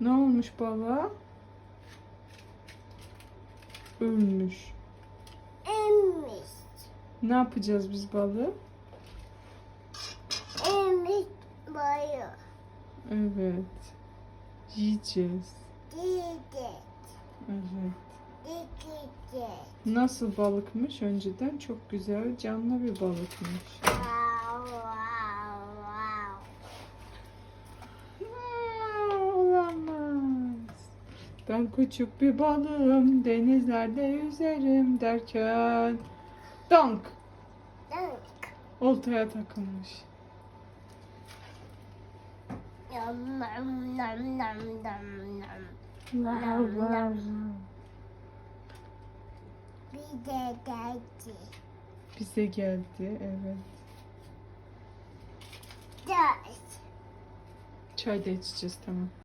Ne olmuş balığa? Ölmüş. Emmiş. Ne yapacağız biz balığı? Emmiş boyu. Evet. Yiyeceğiz. Diyecek. Evet. Dikecek. Nasıl balıkmış önceden? Çok güzel, canlı bir balıkmış. Wow, wow. Ben küçük bir balığım, denizlerde yüzerim derken... Dank! Dank. Oltaya takılmış. Yum, nom, nom, nom, nom, nom. Wow, wow. Bir de geldi. Bize geldi, evet. Dört. Çay da içeceğiz, tamam.